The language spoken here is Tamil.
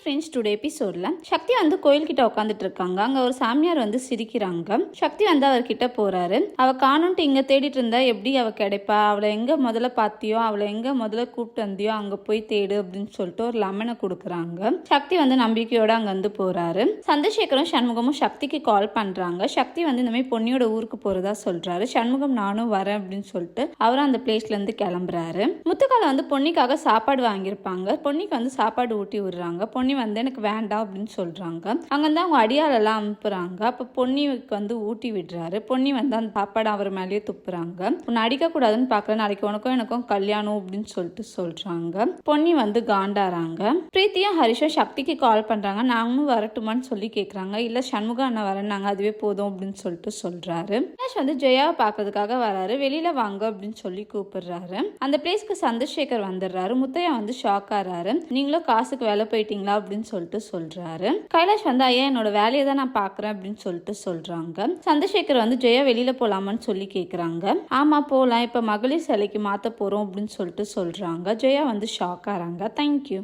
ஃப்ரெண்ட்ஸ் டுடே எபிசோட்ல சக்தி வந்து கோயில்கிட்ட உட்காந்துட்டு இருக்காங்க அங்க ஒரு சாமியார் வந்து சிரிக்கிறாங்க. சக்தி வந்து அவர்கிட்ட போறாரு. அவ காணுன்ட்டு இங்க தேடிட்டு இருந்தா எப்படி அவ கிடைப்பா? அவளை எங்க முதல்ல பாத்தியோ? அவளை எங்க முதல்ல கூப்பிட்டு வந்தியோ? அங்க போய் தேடு அப்படின்னு சொல்லிட்டு ஒரு லெமனை கொடுக்குறாங்க. சக்தி வந்து நம்பிக்கையோட அங்க வந்து போறாரு. சந்திரசேகரும் சண்முகமும் சக்திக்கு கால் பண்றாங்க. சக்தி வந்து இந்த மாதிரி பொன்னியோட ஊருக்கு போறதா சொல்றாரு. சண்முகம் நானும் வரேன் அப்படின்னு சொல்லிட்டு அவரும் அந்த பிளேஸ்ல இருந்து கிளம்புறாரு. முத்துக்கால வந்து பொன்னிக்காக சாப்பாடு வாங்கியிருப்பாங்க. பொன்னிக்கு வந்து சாப்பாடு ஊட்டி விடுறாங்க. பொன்னி பொன்னி வந்து எனக்கு வேண்டாம் அப்படின்னு சொல்கிறாங்க அங்கேருந்து அவங்க அடியாளெல்லாம் அனுப்புகிறாங்க அப்போ பொன்னிக்கு வந்து ஊட்டி விடுறாரு. பொன்னி வந்து அந்த சாப்பாடு அவர் மேலேயே துப்புறாங்க. உன்னை அடிக்கக்கூடாதுன்னு கூடாதுன்னு நாளைக்கு உனக்கும் எனக்கும் கல்யாணம் அப்படின்னு சொல்லிட்டு சொல்கிறாங்க பொன்னி வந்து காண்டாறாங்க. பிரீத்தியும் ஹரிஷும் சக்திக்கு கால் பண்ணுறாங்க நாங்களும் வரட்டுமான்னு சொல்லி கேட்குறாங்க இல்லை சண்முகம் அண்ணன் வரேன்னாங்க அதுவே போதும் அப்படின்னு சொல்லிட்டு சொல்கிறாரு ரமேஷ் வந்து ஜெயாவை பார்க்கறதுக்காக வராரு. வெளியில் வாங்க அப்படின்னு சொல்லி கூப்பிடுறாரு. அந்த பிளேஸ்க்கு சந்திரசேகர் வந்துடுறாரு. முத்தையா வந்து ஷாக் ஆறாரு. நீங்களும் காசுக்கு வேலை போயிட்டீங்களா? அப்படின்னு சொல்லிட்டு சொல்றாரு. கைலாஷ் வந்து ஐயா என்னோட வேலையை தான் நான் பாக்குறேன் அப்படின்னு சொல்லிட்டு சொல்றாங்க. சந்திரசேகர் வந்து ஜெயா வெளியில போலாமான்னு சொல்லி கேக்குறாங்க. ஆமா போலாம். இப்ப மகளிர் சிலைக்கு மாத்த போறோம் அப்படின்னு சொல்லிட்டு சொல்றாங்க. ஜெயா வந்து ஷாக் ஆறாங்க. தேங்க்யூ